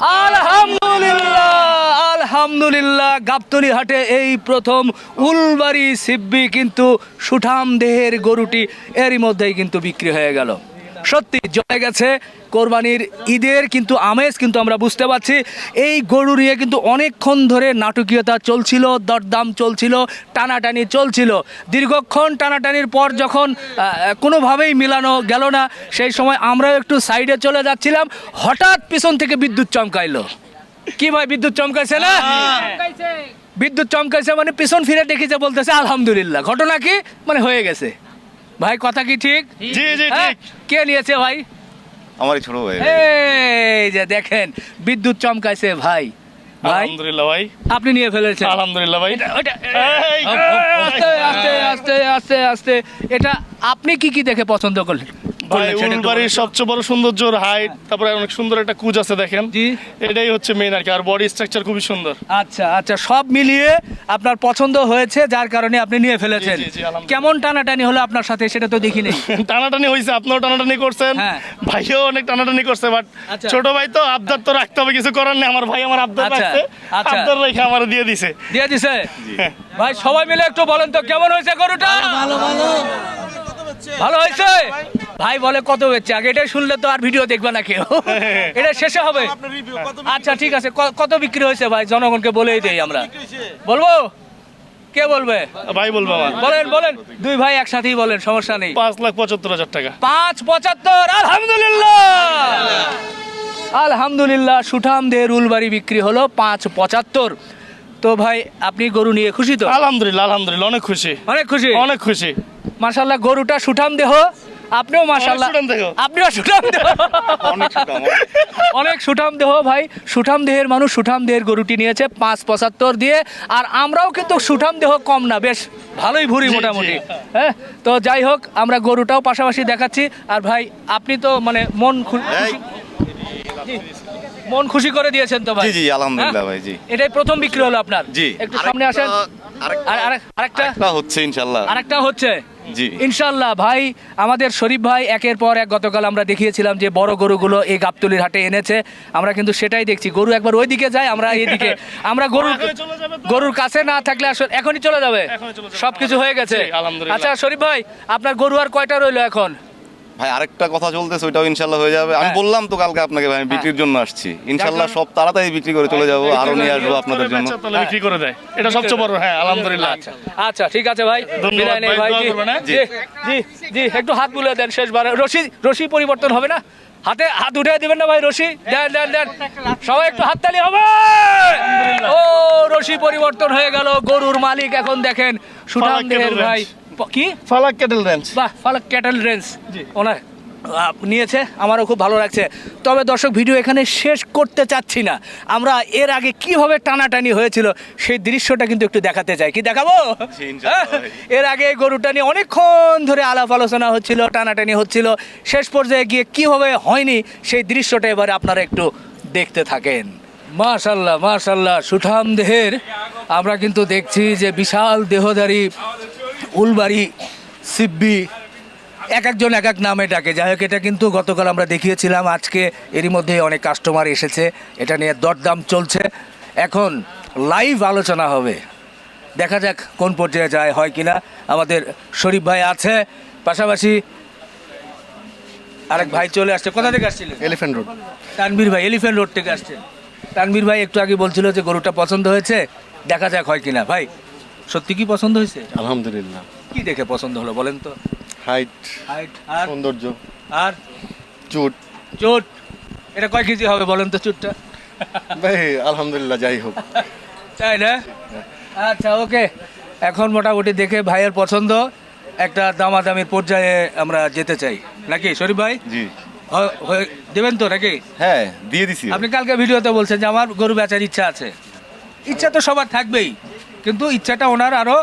আলহামদুলিল্লাহ আলহামদুলিল্লাহ। গাবতলি হাটে এই প্রথম উলবাড়ি সিব্বি কিন্তু সুঠাম দেহের গরুটি এরই মধ্যেই কিন্তু বিক্রি হয়ে গেল। সত্যি জমে গেছে। কোরবানির ঈদের কিন্তু আমেজ কিন্তু আমরা বুঝতে পারছি। এই গরু নিয়ে কিন্তু অনেকক্ষণ ধরে নাটকীয়তা চলছিল দরদাম চলছিল টানাটানি চলছিল। দীর্ঘক্ষণ টানাটানির পর যখন কোনোভাবেই মিলানো গেল না সেই সময় আমরাও একটু সাইডে চলে যাচ্ছিলাম। হঠাৎ পিছন থেকে বিদ্যুৎ চমকাইলো। কি ভাই বিদ্যুৎ চমকাইছে না? বিদ্যুৎ চমকাইছে মানে পিছন ফিরে দেখেছে বলতেছে আলহামদুলিল্লাহ। ঘটনা কি? মানে হয়ে গেছে। ভাই কথা কি ঠিক? জি জি ঠিক। কে নিয়েছে ভাই? আমারই ছোট ভাই। এই যে দেখেন বিদ্যুৎ চমকাইছে ভাই। ভাই আলহামদুলিল্লাহ ভাই। আপনি নিয়ে ফেলেছেন। আলহামদুলিল্লাহ ভাই। ওটা- আস্তে আস্তে আস্তে আস্তে আস্তে। এটা আপনি কি কি দেখে পছন্দ করলেন? উলবাড়ির সবচেয়ে বড় সৌন্দর্যর হাইট তারপরে অনেক সুন্দর একটা কুজ আছে দেখেন। জি। এটাই হচ্ছে মেইন আর কি আর বডি স্ট্রাকচার খুবই সুন্দর। আচ্ছা আচ্ছা সব মিলিয়ে আপনার পছন্দ হয়েছে যার কারণে আপনি নিয়ে ফেলেছেন। কেমন টানাটানি হলো আপনার সাথে সেটা তো দেখি নেই। টানাটানি হয়েছে আপনিও টানাটানি করছেন। হ্যাঁ। ভাইও অনেক টানাটানি করছে বাট আচ্ছা। ছোট ভাই তো আবদার তো রাখতে হবে কিছু করার নেই আমার ভাই আমার আবদার আচ্ছা, রাখছে আচ্ছা। আবদার রেখে আমার দিয়ে দিছে। দিয়ে দিছে? ভাই সবাই মিলে একটু বলেন তো কেমন হয়েছে গরুটা? ভালো ভালো। ভালো হয়েছে? ভাই। বলে কত হচ্ছে আগে এটা শুনলে তো আর ভিডিও দেখবে না কেউ। এটা শেষে হবে। আচ্ছা ঠিক আছে। কত বিক্রি হয়েছে ভাই? জনগণকে বলেই দেই আমরা। বলব? কে বলবে? ভাই বলব বলেন বলেন। দুই ভাই একসাথেই বলেন সমস্যা নেই। পাঁচ লাখ পঁচাত্তর হাজার টাকা। পাঁচ পঁচাত্তর আলহামদুলিল্লাহ! আলহামদুলিল্লাহ সুঠাম দেহের উলবাড়ি বিক্রি হলো পাঁচ পঁচাত্তর। তো ভাই আপনি গরু নিয়ে খুশি তো? আলহামদুলিল্লাহ আলহামদুলিল্লাহ অনেক খুশি। অনেক খুশি? অনেক খুশি। মাশাল্লাহ গরুটা সুঠাম দেহ। আপনিও মাশাল্লাহ। আপনিও সুঠাম দেহ। অনেক সুঠাম দেহ ভাই। সুঠাম দেহের মানুষ সুঠাম দেহের গরুটি নিয়েছে পাঁচ পঁচাত্তর দিয়ে। আর আমরাও কিন্তু সুঠাম দেহ কম না বেশ ভালোই ভুরি মোটামুটি। হ্যাঁ তো যাই হোক আমরা গরুটাও পাশাপাশি দেখাচ্ছি। আর ভাই আপনি তো মানে মন মন খুশি করে দিয়েছেন তো ভাই। জি জি আলহামদুলিল্লাহ হ্যাঁ? ভাই জি। এটাই প্রথম বিক্রি হলো আপনার। জি। একটু সামনে আসেন। আরেকটা- আর আরেকটা হচ্ছে ইনশাল্লাহ আরেকটা হচ্ছে। ইনশাল্লাহ ভাই আমাদের শরীফ ভাই একের পর এক গতকাল আমরা দেখিয়েছিলাম যে বড় গরুগুলো এই গাবতলির হাটে এনেছে। আমরা কিন্তু সেটাই দেখছি। গরু একবার ওইদিকে যায় আমরা এইদিকে আমরা তো? গরুর কাছে না থাকলে আসলে এখনই চলে যাবে। সবকিছু হয়ে গেছে। আচ্ছা শরীফ ভাই আপনার গরু আর কয়টা রইল এখন? ভাই আরেকটা কথা চলতেছে ওইটাও ইনশাল্লাহ হয়ে যাবে। আমি হ্যাঁ। বললাম তো কালকে আপনাকে ভাই আমি বিক্রির জন্য আসছি। ইনশাল্লাহ সব তাড়াতাড়ি বিক্রি করে চলে যাব আরও নিয়ে আসব আপনাদের জন্য। বিক্রি করে দেয়। এটা সবচেয়ে বড় হ্যাঁ আলহামদুলিল্লাহ। আচ্ছা আচ্ছা ঠিক আছে ভাই। বিদায় নেই ভাই, জি হ্যাঁ? জি জি জি একটু হাত বুলে দেন শেষবার। রশি রশি পরিবর্তন হবে না? হাতে হাত উঠে দিবেন না ভাই রশি? দেন দেন দেন। সবাই একটু হাততালি হবে! ও রশি পরিবর্তন হয়ে গেল গরুর মালিক এখন দেখেন সুঠাম দেহের ভাই। কি? ফালাক ক্যাটেল রেঞ্জ। বাহ ফালাক ক্যাটেল রেঞ্জ। ওনার নিয়েছে আমারও খুব ভালো লাগছে। তবে দর্শক ভিডিও এখানে শেষ করতে চাচ্ছি না। আমরা এর আগে কীভাবে টানাটানি হয়েছিল সেই দৃশ্যটা কিন্তু একটু দেখাতে চাই। কি দেখাবো। এর আগে গরুটা নিয়ে অনেকক্ষণ ধরে আলাপ আলোচনা হচ্ছিল টানাটানি হচ্ছিল। শেষ পর্যায়ে গিয়ে কীভাবে হয়নি সেই দৃশ্যটা এবারে আপনারা একটু দেখতে থাকেন। মাশাল্লাহ মাশাল্লাহ সুঠাম দেহের। আমরা কিন্তু দেখছি যে বিশাল দেহধারী উলবাড়ি সিব্বি এক একজন এক এক নামে ডাকে। যাই হোক এটা কিন্তু গতকাল আমরা দেখিয়েছিলাম আজকে এরই মধ্যে অনেক কাস্টমার এসেছে। এটা নিয়ে দরদাম চলছে। এখন লাইভ আলোচনা হবে। দেখা যাক কোন পর্যায়ে যায় হয় কিনা। আমাদের শরীফ ভাই আছে পাশাপাশি আরেক ভাই চলে আসছে। কোথা থেকে আসছিলেন? এলিফ্যান্ট রোড তানবীর ভাই এলিফ্যান্ট রোড থেকে আসছে তানবীর ভাই একটু আগে বলছিল যে গরুটা পছন্দ হয়েছে। দেখা যাক হয় কিনা। ভাই সত্যি কি পছন্দ হয়েছে? আলহামদুলিল্লাহ। কি দেখে পছন্দ হলো বলেন তো? হাইট হাইট আর? সৌন্দর্য। আর? চুট। চোট। এটা কয় কেজি হবে বলেন তো চুটটা? ভাই আলহামদুলিল্লাহ যাই হোক। তাই না? আচ্ছা ওকে। এখন মোটামুটি দেখে ভাইয়ের পছন্দ। একটা দামাদামির পর্যায়ে আমরা যেতে চাই। নাকি শরীফ ভাই? জি। দেবেন তো নাকি? হ্যাঁ দিয়ে দিছি। আপনি কালকে ভিডিওতে বলছেন যে আমার গরু বেচার ইচ্ছা আছে। ইচ্ছা তো সবার থাকবেই। কিন্তু ইচ্ছাটা ওনার আরও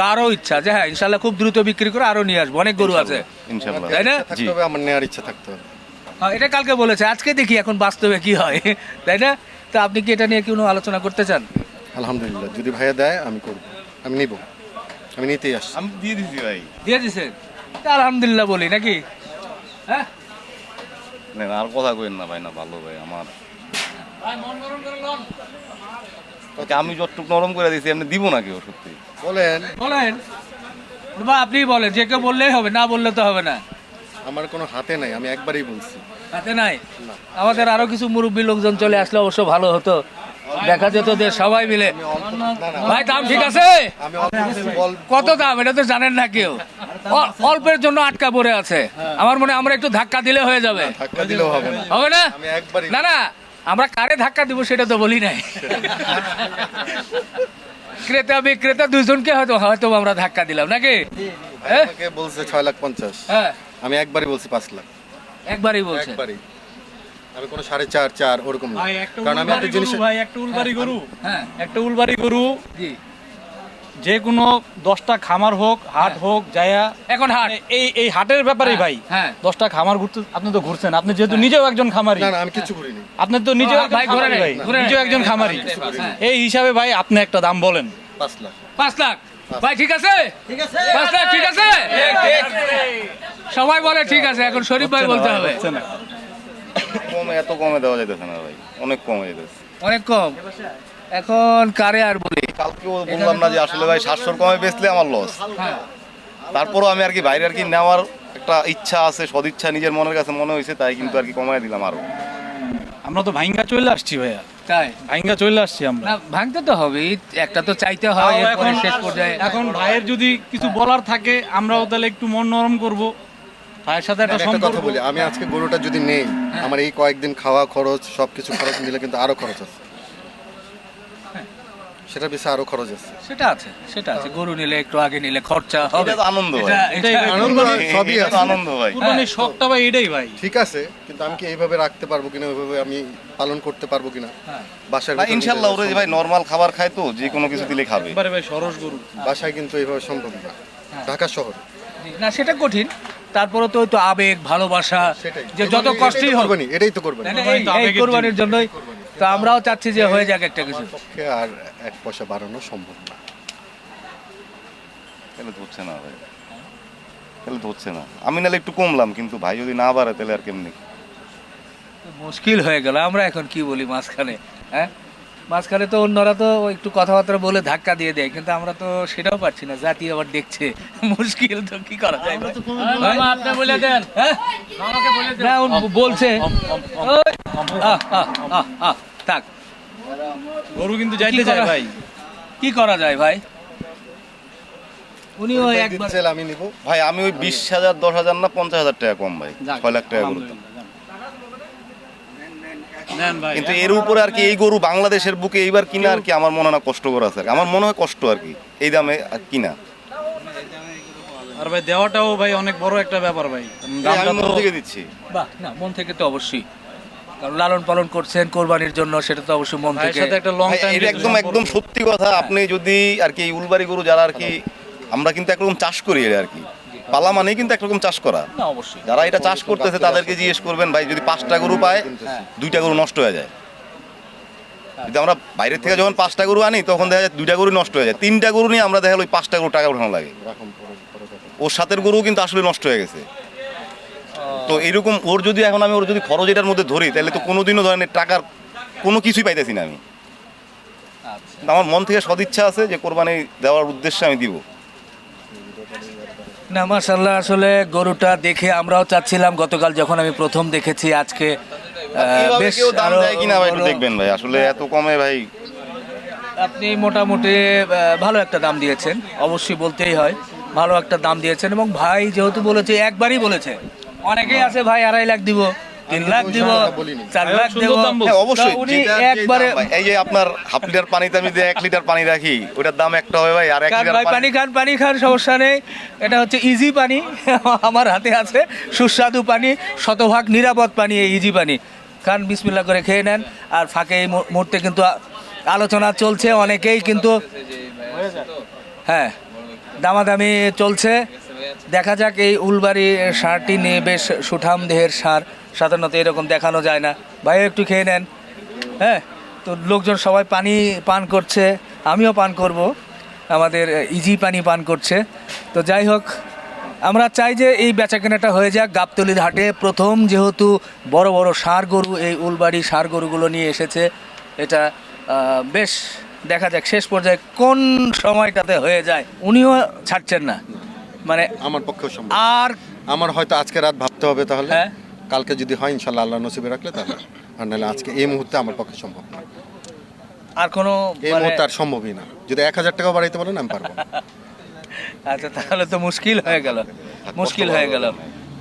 গাঢ় ইচ্ছা যে হ্যাঁ ইনশাল্লাহ খুব দ্রুত বিক্রি করে আরও নিয়ে আসব। অনেক গরু আছে। ইনশাল্লাহ তাই না? ইচ্ছা থাকতে হবে আমার নেওয়ার ইচ্ছা থাকতে হবে। হ্যাঁ, এটা কালকে বলেছে আজকে দেখি এখন বাস্তবে কি হয়। তাই না? তা আপনি কি এটা নিয়ে কোনো আলোচনা করতে চান? আলহামদুলিল্লাহ যদি ভাইয়া দেয় আমি করব। আমি নিব। আমি নিতেই আসছি। আমি দিয়ে দিছি ভাই। দিয়ে দিছেন আলহামদুলিল্লাহ বলি নাকি? হ্যাঁ? না, আর কথা কইেন না ভাই না ভালো ভাই আমার। ওকে আমি যতটুকু নরম করে দিয়েছি এমনি দিব না কেউ সত্যি বলেন। বলেন। বা আপনি বলেন যে কেউ বললেই হবে না বললে তো হবে না। আমার কোনো হাতে নাই আমি একবারই বলছি। হাতে নাই? আমাদের আরও কিছু মুরব্বী লোকজন চলে আসলে অবশ্য ভালো হতো। দেখা যেত যে সবাই মিলে। ভাই দাম ঠিক আছে? কত দাম? এটা তো জানেন না কেউ। অল্পের জন্য আটকা পড়ে আছে। আমার মনে আমরা একটু ধাক্কা দিলে হয়ে যাবে। ধাক্কা দিলেও হবে না। হবে না? না না। আমরা কারে ধাক্কা দিব সেটা তো বলি নাই। ক্রেতা বিক্রেতা দুজনকে হয়তো হয়তো আমরা ধাক্কা দিলাম নাকি? হ্যাঁ? আমাকে বলছে ছয় লাখ পঞ্চাশ। হ্যাঁ। আমি একবারই বলছি পাঁচ লাখ। একবারই বলছি? একবারই। আমি কোনো সাড়ে চার চার ওরকম কারণ আমি একটা জিনিস ভাই একটা উলবাড়ি গরু। হ্যাঁ। একটা উলবাড়ি গরু। জি। যে কোনো দশটা খামার হোক হাট হোক যায়া এখন হাট। এই এই হাটের ব্যাপারে ভাই। হ্যাঁ। দশটা খামার ঘুরতে আপনি তো ঘুরছেন আপনি যেহেতু নিজেও একজন খামারি। না না আমি কিছু করিনি। আপনি তো নিজেও ভাই, ঘুরে খামারি নেই, ভাই নিজেও একজন খামারি। হ্যাঁ। এই হিসাবে ভাই আপনি একটা দাম বলেন। পাঁচ লাখ। পাঁচ লাখ। ভাই ঠিক আছে? পাঁচ লাখ ঠিক আছে? সবাই বলে ঠিক আছে এখন শরীফ ভাই বলতে হবে। কমে এত কমে দেওয়া যাইতেছে না ভাই। অনেক কমে যেতেছে অনেক কম। এখন কারে আর বলি? কালকে বললাম না যে আসলে ভাই সাতশোর কমে বেচলে আমার লস হ্যাঁ। তারপরও আমি আর কি বাইরে আর কি নেওয়ার একটা ইচ্ছা আছে সদিচ্ছা নিজের মনের কাছে মনে হয়েছে তাই কিন্তু আর কি কমায় দিলাম আরও। আমরা তো ভাইঙ্গা চলে আসছি ভাইয়া। তাই? ভাইঙ্গা চলে আসছি আমরা। না ভাঙতে তো হবেই একটা তো চাইতে হয় এখন শেষ পর্যায়ে। এখন ভাইয়ের যদি কিছু বলার থাকে আমরাও তাহলে একটু মন নরম করব। ভাইয়ের সাথে একটা একটা কথা বলি আমি আজকে গরুটা যদি নেই আমার এই কয়েকদিন খাওয়া খরচ সবকিছু খরচ মিলে কিন্তু আরও খরচ আছে। সেটা বেশি আরও খরচ আছে। সেটা আছে সেটা আছে। গরু নিলে একটু আগে নিলে খরচা হবে। এটা তো আনন্দ ভাই। এটা- ভাই, সবই আছে। আনন্দ ভাই। কুরবানির শখটা ভাই এটাই ভাই। ঠিক আছে কিন্তু আমি কি এইভাবে রাখতে পারব কিনা ওইভাবে আমি পালন করতে পারব কিনা? হ্যাঁ। বাসার না ভিতরে ওরে যে ভাই নর্মাল খাবার খায় তো যে কোনো কিছু দিলে খাবে। এবারে ভাই সরস গরু। বাসায় কিন্তু এইভাবে সম্ভব না। ঢাকা শহর। না সেটা কঠিন। তারপরে তো তো আবেগ ভালোবাসা যে যত এটাই তো কষ্টই হোক। কোরবানি, এটাই তো করবেন। এই- কোরবানির জন্যই তো আমরাও চাচ্ছি যে হয়ে যাক একটা কিছু। পক্ষে আর এক পয়সা বাড়ানো সম্ভব না। তাহলে হচ্ছে না ভাই। তাহলে হচ্ছে না। আমি নাহলে একটু কমলাম কিন্তু ভাই যদি না বাড়ে তাহলে আর কেমনি? মুশকিল হয়ে গেল আমরা এখন কি বলি মাঝখানে হ্যাঁ? মাঝখানে তো অন্যরা তো একটু কথাবার্তা বলে ধাক্কা দিয়ে দেয় কিন্তু আমরা তো সেটাও পারছি না জাতি আবার দেখছে। মুশকিল তো কি করা যায় আপনি বলে দেন। বলছে। থাক। গরু কিন্তু যাইতে চায় ভাই। কি করা যায় ভাই? একবার আমি নিব। ভাই আমি ওই বিশ হাজার দশ হাজার না পঞ্চাশ হাজার টাকা কম ভাই। যাক, ছয় লাখ টাকা গরু কিন্তু এর উপরে আর কি এই গরু বাংলাদেশের বুকে এইবার কিনা আর কি আমার মনে হয় না কষ্টকর আছে। আর কি। আমার মনে হয় কষ্ট আর কি এই দামে আর কিনা। আর ভাই দেওয়াটাও ভাই অনেক বড় একটা ব্যাপার ভাই। দামটা তো থেকে দিচ্ছি। বাহ না মন থেকে তো অবশ্যই। কারণ লালন পালন করছেন কোরবানির জন্য সেটা তো অবশ্যই মন থেকে সাথে একটা লং টাইম এটা একদম একদম সত্যি কথা আপনি যদি আর কি উলবাড়ি গরু যারা আর কি আমরা কিন্তু একরকম চাষ করি এটা আর কি। পালা মানেই কিন্তু একরকম চাষ করা। যারা এটা চাষ করতেছে তাদেরকে জিজ্ঞেস করবেন ভাই যদি পাঁচটা গরু পায় দুইটা গরু নষ্ট হয়ে যায়। যদি আমরা বাইরের থেকে যখন পাঁচটা গরু আনি তখন দেখা যায় দুইটা গরু নষ্ট হয়ে যায়। তিনটা গরু নিয়ে আমরা দেখা গেলো ওই পাঁচটা গরু টাকা উঠানো লাগে। ওর সাথের গরু কিন্তু আসলে নষ্ট হয়ে গেছে। তো এরকম ওর যদি এখন আমি ওর যদি খরচ এটার মধ্যে ধরি তাহলে তো কোনোদিনও ধরনের টাকার কোনো কিছুই পাইতেছি না আমি। আচ্ছা। আমার মন থেকে সদিচ্ছা আছে যে কোরবানি দেওয়ার উদ্দেশ্যে আমি দিব। না মাশাল্লাহ আসলে গরুটা দেখে আমরাও চাচ্ছিলাম গতকাল যখন আমি প্রথম দেখেছি আজকে বেশ দাম দেয় কিনা ভাই একটু দেখবেন ভাই আসলে এত কমে ভাই। আপনি মোটামুটি ভালো একটা দাম দিয়েছেন অবশ্যই বলতেই হয় ভালো একটা দাম দিয়েছেন এবং ভাই যেহেতু বলেছে একবারই বলেছে অনেকেই আছে ভাই আড়াই লাখ দিব তিন লাখ দিব চার লাখ দেব। দাম হ্যাঁ অবশ্যই। একবারে এই যে আপনার হাফ লিটার পানিতে আমি যে এক লিটার পানি রাখি ওটার দাম একটা হবে ভাই আর এক লিটার পানি খান পানি খান সমস্যা নেই। এটা হচ্ছে ইজি পানি। আমার হাতে আছে সুস্বাদু পানি শতভাগ নিরাপদ পানি এই ইজি পানি। খান বিসমিল্লা করে খেয়ে নেন। আর ফাঁকে এই মুহূর্তে কিন্তু আলোচনা চলছে অনেকেই কিন্তু হ্যাঁ দামাদামি চলছে। দেখা যাক এই উলবাড়ি সারটি নিয়ে বেশ সুঠাম দেহের সার। সাধারণত এরকম দেখানো যায় না। ভাই, একটু খেয়ে নেন। হ্যাঁ তো লোকজন সবাই পানি পান করছে। আমিও পান করব। আমাদের ইজি পানি পান করছে। তো যাই হোক, আমরা চাই যে এই বেচাকেনাটা হয়ে যাক গাবতলির হাটে প্রথম যেহেতু বড় বড় ষাঁড় গরু, এই উলবাড়ি সার গরুগুলো নিয়ে এসেছে। এটা বেশ দেখা যাক শেষ পর্যায়ে কোন সময়টাতে হয়ে যায়। উনিও ছাড়ছেন না। মানে আমার পক্ষেও সম্ভব। আর আমার হয়তো আজকে রাত ভাবতে হবে তাহলে। হ্যাঁ। কালকে যদি হয় ইনশাল্লাহ আল্লাহ নসিবে রাখলে তাহলে। আর নাহলে আজকে এই মুহূর্তে আমার পক্ষে সম্ভব না। আর কোনো এই মানে- মুহূর্তে আর সম্ভবই না। যদি এক হাজার টাকা বাড়াইতে পারেন আমি পারব আচ্ছা তাহলে তো মুশকিল হয়ে গেল। মুশকিল হয়ে গেল।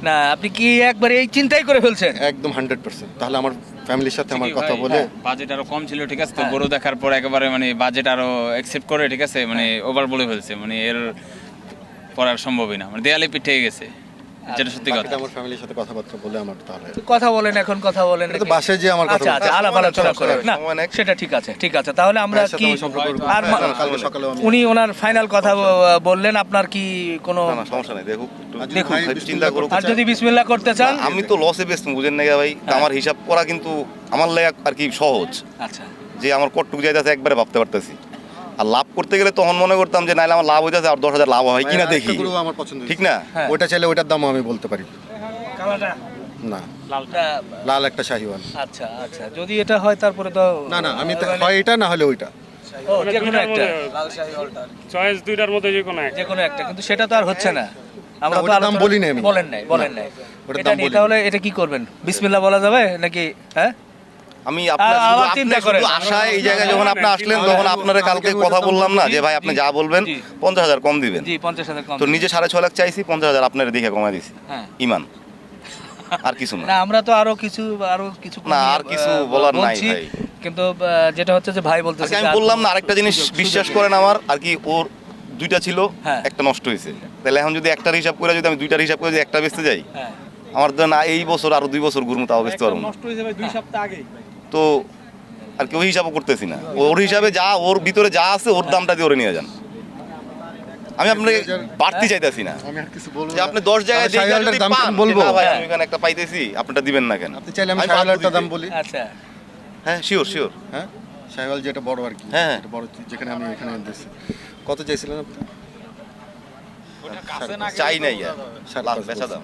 না আপনি কি একবার এই চিন্তাই করে ফেলছেন? একদম হান্ড্রেড পার্সেন্ট। তাহলে আমার ফ্যামিলির সাথে আমার কথা বলে বাজেট আরও কম ছিল ঠিক আছে? তো গরু দেখার পর একেবারে মানে বাজেট আরও অ্যাকসেপ্ট করে ঠিক আছে? মানে ওভার বলে ফেলছে। মানে এর পর আর সম্ভবই না মানে দেয়ালে পিঠে গেছে যেটা সত্যি কথা। আমার ফ্যামিলির সাথে কথাবার্তা বলে আমার তাহলে। কথা বলেন এখন কথা বলেন তো? বাসায় যেয়ে আমার কথা আচ্ছা আচ্ছা। আলাপ আলোচনা করে না সেটা ঠিক আছে ঠিক আছে। তাহলে আমরা কি। আর উনি ওনার ফাইনাল কথা বললেন আপনার কি কোনো সমস্যা নেই দেখুক। দেখুন, চিন্তা করুক আর যদি বিসমিল্লাহ করতে চান আমি তো লসে বেচতাম বুঝেন না ভাই। আমার হিসাব করা কিন্তু আমার লেগে আর কি সহজ। আচ্ছা। যে আমার কটটুকু যাইতেছে একবারে ভাবতে পারতেছি। আর লাভ করতে গেলে তখন মনে করতাম যে নাইলে আমার লাভ হইতেছে আর দশ হাজার লাভ হয় কিনা দেখি। আমার পছন্দ ঠিক না? হ্যাঁ। ওইটা চাইলে ওইটার দামও আমি বলতে পারি। না। লাল একটা শাহিওয়াল। আচ্ছা আচ্ছা। যদি এটা হয় তারপরে তো না না আমি তো হয় এটা না হলে ওইটা। একটা। চয়েস দুইটার মধ্যে যে কোনো একটা। যে কোনো একটা কিন্তু সেটা তো আর হচ্ছে না। আমরা তো দাম আলোচনা- বলিনি বলেন নাই বলেন নাই। এটা দাম। তাহলে এটা কি করবেন? বিসমিল্লাহ বলা যাবে নাকি হ্যাঁ? আমি আপনার আ- শুধু- আবার আপনি চিন্তা শুধু আশায় এই জায়গায় যখন আপনি আসলেন তখন আপনারা কালকে কথা বললাম না যে ভাই আপনি যা বলবেন পঞ্চাশ হাজার কম দিবেন। তো নিজে সাড়ে ছয় লাখ চাইছি পঞ্চাশ হাজার আপনার দেখে কমাই দিছি। হ্যাঁ। ইমান। আর কিছু না। আমরা তো আরও কিছু আরও কিছু না, আর কিছু বলার নাই ভাই। কিন্তু যেটা হচ্ছে যে ভাই বলতেছে আজকে আমি বললাম না আরেকটা জিনিস বিশ্বাস করেন আমার আর কি ওর দুইটা ছিল হ্যাঁ। একটা নষ্ট হয়েছে। তাহলে এখন যদি একটার হিসাব করে যদি আমি দুইটার হিসাব করে যদি একটা বেচতে যাই হ্যাঁ। আমার তো না এই বছর আরও দুই বছর ঘুরবো তাও বেচতে পারব নষ্ট হয়ে যাবে দুই সপ্তাহ আগে তো আর কি ওই হিসাবও করতেছি না। ওর হিসাবে যা ওর ভিতরে যা আছে ওর দামটা দিয়ে ওরে নিয়ে যান। আমি আপনাকে বাড়তি চাইতেছি না। আমি আর কিছু বলব যে আপনি দশ জায়গায় দাম বলব? ভাই আমি এখানে একটা পাইতেছি আপনারটা দিবেন না কেন? আপনি চাইলে আমি পারব দাম বলি। আচ্ছা। হ্যাঁ শিওর শিওর হ্যাঁ? শাহিওয়াল যেটা বড় আর কি হ্যাঁ। যেটা বড় যেখানে আমি এখানে দিচ্ছি। কত চাইছিলেন আপনি? চাই নাই আর। বেচা। দাম।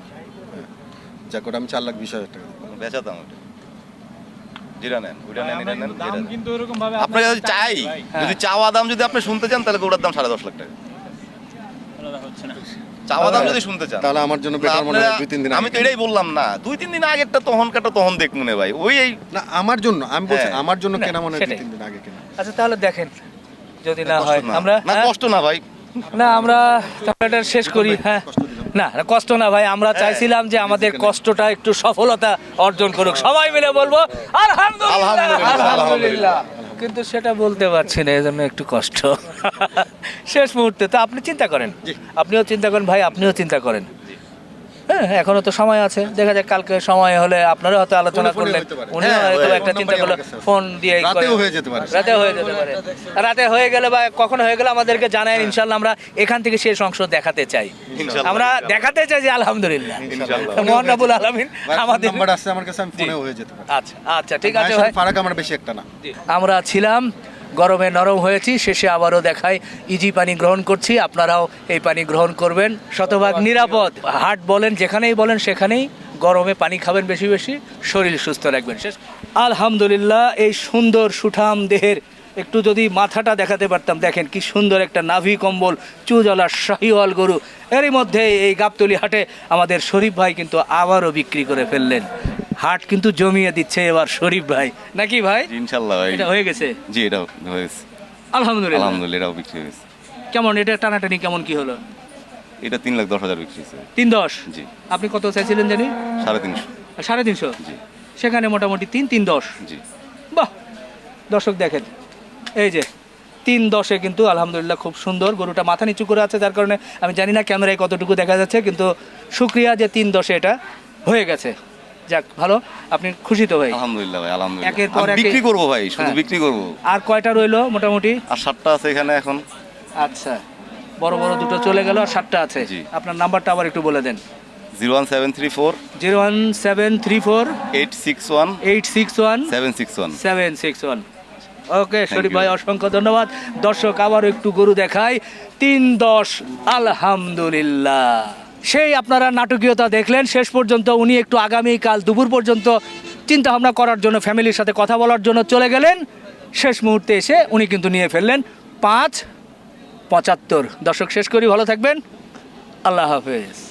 যাক ওটা আমি চার লাখ বিশ হাজার টাকা। বেচা দাম ওটা। যেটা নেন ওইটা নেন এটা নেন দাম কিন্তু এরকম ভাবে আপনার যদি চাই যদি চাওয়া দাম যদি আপনি শুনতে চান তাহলে ওটার দাম সাড়ে দশ লাখ টাকা। হচ্ছে চাওয়া দাম যদি শুনতে চান। তাহলে আমার জন্য বেটার মনে হয় দুই তিন দিন আমি তো এটাই বললাম না। দুই তিন দিন আগেরটা তখন কাটা তখন দেখ মনে ভাই। ওই এই না আমার জন্য আমি বলছি হ্যাঁ। আমার জন্য কেনা মনে হয় দুই তিন দিন আগে কেনা। আচ্ছা তাহলে দেখেন যদি না হয় আমরা না হ্যাঁ? কষ্ট না ভাই। না আমরা তাহলে শেষ করি হ্যাঁ? না না, কষ্ট না ভাই আমরা চাইছিলাম যে আমাদের কষ্টটা একটু সফলতা অর্জন করুক। সবাই মিলে বলব আলহামদুলিল্লাহ আলহামদুলিল্লাহ, আলহামদুলিল্লাহ। কিন্তু সেটা বলতে পারছি না এজন্য একটু কষ্ট। শেষ মুহূর্তে তো আপনি চিন্তা করেন। আপনিও চিন্তা করেন ভাই আপনিও চিন্তা করেন। হ্যাঁ এখনও তো সময় আছে। দেখা যাক কালকে সময় হলে আপনারা হয়তো আলোচনা ফোনে ফোনে করলেন। উনিও হ্যাঁ, হয়তো একটা চিন্তা করল। ফোন দিয়ে ই রাতেও হয়ে যেতে পারে। রাতে হয়ে যেতে পারে। রাতে হয়ে গেলে বা কখন হয়ে গেলে আমাদেরকে জানায় ইনশাল্লাহ আমরা এখান থেকে শেষ অংশ দেখাতে চাই। আমরা দেখাতে চাই যে আলহামদুলিল্লাহ। মোহন রাবুল আলমিন আমাদের নাম্বার আছে আমার কাছে আমি ফোনেও হয়ে যেতে পারে। আচ্ছা আচ্ছা ঠিক আছে ভাই। ফারাক আমার বেশি একটা না। আমরা ছিলাম গরমে নরম হয়েছি শেষে আবারও দেখাই ইজি পানি গ্রহণ করছি আপনারাও এই পানি গ্রহণ করবেন। শতভাগ নিরাপদ। হাট বলেন যেখানেই বলেন সেখানেই গরমে পানি খাবেন বেশি বেশি শরীর সুস্থ রাখবেন শেষ। আলহামদুলিল্লাহ এই সুন্দর সুঠাম দেহের একটু যদি মাথাটা দেখাতে পারতাম দেখেন কি সুন্দর একটা নাভি কম্বল চুজলা শাহিওয়াল গরু। এরই মধ্যে এই গাবতলি হাটে আমাদের শরীফ ভাই কিন্তু আবারও বিক্রি করে ফেললেন। হাট কিন্তু জমিয়ে দিচ্ছে এবার শরীফ ভাই। নাকি ভাই? ইনশাল্লাহ ভাই। এটা হয়ে গেছে? জি এটা হয়েছে আলহামদুলিল্লাহ। আলহামদুলিল্লাহ এটাও বিক্রি হয়েছে কেমন এটা টানাটানি কেমন কি হলো? এটা তিন লাখ দশ হাজার বিক্রি হয়েছে। তিন দশ? জি। আপনি কত চাইছিলেন জানি? সাড়ে তিনশো। সাড়ে তিনশো? জি। সেখানে মোটামুটি তিন তিন দশ? জি। বাহ! দর্শক দেখেন এই যে তিন দশে কিন্তু আলহামদুলিল্লাহ খুব সুন্দর গরুটা মাথা নিচু করে আছে যার কারণে আমি জানি না ক্যামেরায় কতটুকু দেখা যাচ্ছে কিন্তু শুক্রিয়া যে তিন দশে এটা হয়ে গেছে। যাক ভালো। আপনি খুশি তো ভাই? আলহামদুলিল্লাহ ভাই আলহামদুলিল্লাহ। একের পর একে- বিক্রি করব ভাই শুধু হ্যাঁ। বিক্রি করব। আর কয়টা রইল মোটামুটি? আর সাতটা আছে এখানে এখন। আচ্ছা। বড় বড় দুটো চলে গেল আর সাতটা আছে। জি। আপনার নাম্বারটা আবার একটু বলে দেন। Zero one seven three four. Zero one seven three four. Eight six one. Eight six one. Seven six one. Seven six one. Okay Sharif ভাই অসংখ্য ধন্যবাদ। দর্শক আবার একটু গরু দেখায় তিন দশ আলহামদুলিল্লাহ। সেই আপনারা নাটকীয়তা দেখলেন। শেষ পর্যন্ত উনি একটু আগামীকাল দুপুর পর্যন্ত চিন্তা ভাবনা করার জন্য ফ্যামিলির সাথে কথা বলার জন্য চলে গেলেন। শেষ মুহূর্তে এসে উনি কিন্তু নিয়ে ফেললেন পাঁচ পঁচাত্তর। দর্শক, শেষ করি। ভালো থাকবেন। আল্লাহ হাফেজ।